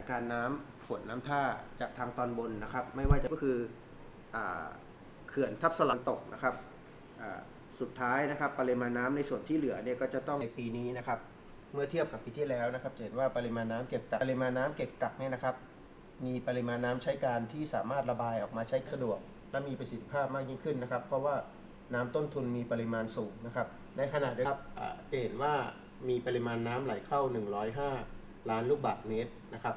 านการณ์น้ำฝนน้ำท่าจากทางตอนบนนะครับ ไม่ว่าจะก็คือเขื่อนทับสลันตกนะครับสุดท้ายนะครับปริมาณน้ำในส่วนที่เหลือเนี่ยก็จะต้องในปีนี้นะครับ เมื่อเทียบกับปีที่แล้วนะครับจะเห็นว่าปริมาณน้ำเก็บกักปริมาณน้ำเก็บกักเนี่ยนะครับ มีปริมาณน้ำใช้การที่สามารถระบายออกมาใช้สะดวก และมีประสิทธิภาพมากยิ่งขึ้นนะครับ เพราะว่าน้ำต้นทุนมีปริมาณสูงนะครับ ในขณะเดียวกันครับอ่าจะเห็นว่ามีปริมาณน้ำไหลเข้า 105 ล้านลูกบาศก์เมตรนะครับ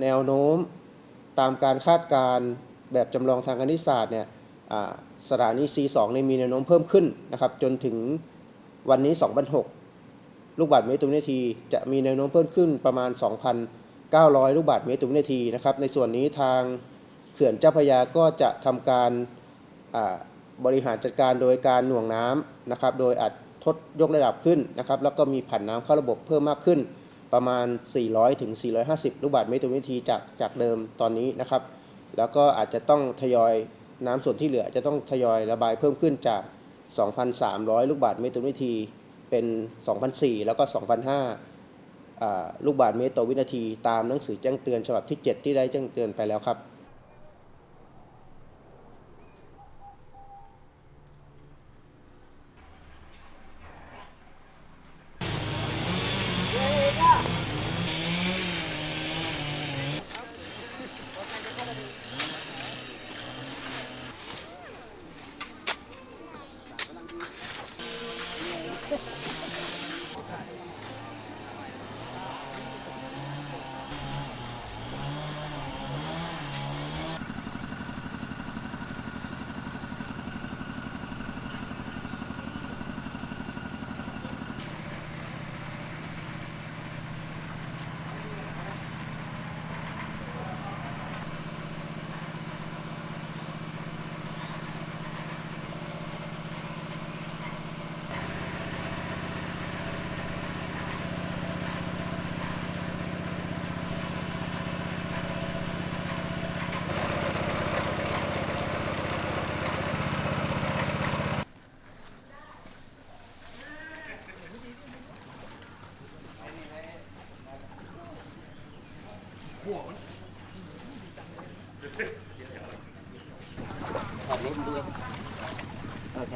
แนวโน้มตามการคาดการณ์แบบจำลองทางคณิตศาสตร์เนี่ยสถานี C2 เนี่ยมีแนวโน้มเพิ่มขึ้นนะครับจนถึงวันนี้ 2006 ลูกบาศก์เมตรต่อวินาที จะมีแนวโน้มเพิ่มขึ้นประมาณ 2,900 ลูกบาศก์เมตรต่อวินาทีนะครับในส่วนนี้ทางเขื่อนเจ้าพระยาก็จะทำการบริหารจัดการโดยการหน่วงน้ำนะครับโดยอัดทดยกระดับขึ้นนะครับแล้วก็มีผันน้ำเข้าระบบเพิ่มมากขึ้น ประมาณ 400ถึง450 ลูกบาทเมตรต่อวินาทีจากจากเดิมตอนนี้นะครับ แล้วก็อาจจะต้องทยอยน้ำส่วนที่เหลือจะต้องทยอยระบายเพิ่มขึ้นจาก 2,300 ลูกบาทเมตรต่อวินาทีเป็น2,400แล้วก็2,500ลูกบาทเมตรต่อวินาทีตามหนังสือแจ้งเตือนฉบับที่ 7 ที่ได้แจ้งเตือนไปแล้วครับ บวกมันออกรถด้วยโอเค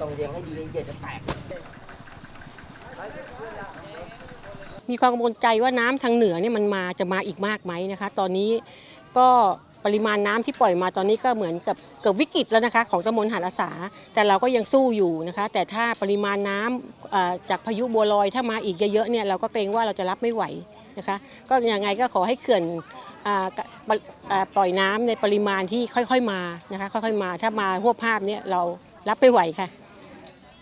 ต้องเลี้ยงให้ดีเดี๋ย็นจะแตกมีความกังวลใจว่าน้ำทางเหนือเนี่ยมันมาจะมาอีกมากไหมนะคะ ตอนนี้ก็ ปริมาณน้ำที่ปล่อยมาตอนนี้ก็เหมือนกับเกือบวิกฤตแล้วนะคะ ของตำบลหาดอาสา แต่เราก็ยังสู้อยู่นะคะ แต่ถ้าปริมาณน้ำเอ่อจากพายุบัวลอยถ้ามาอีกเยอะๆเนี่ยเราก็เกรงว่าเราจะรับไม่ไหวนะคะ ก็ยังไงก็ขอให้เขื่อนปล่อยน้ำในปริมาณที่ค่อยๆมานะคะ ค่อยๆมาถ้ามาหัวภาพเนี่ยเรารับไม่ไหวค่ะ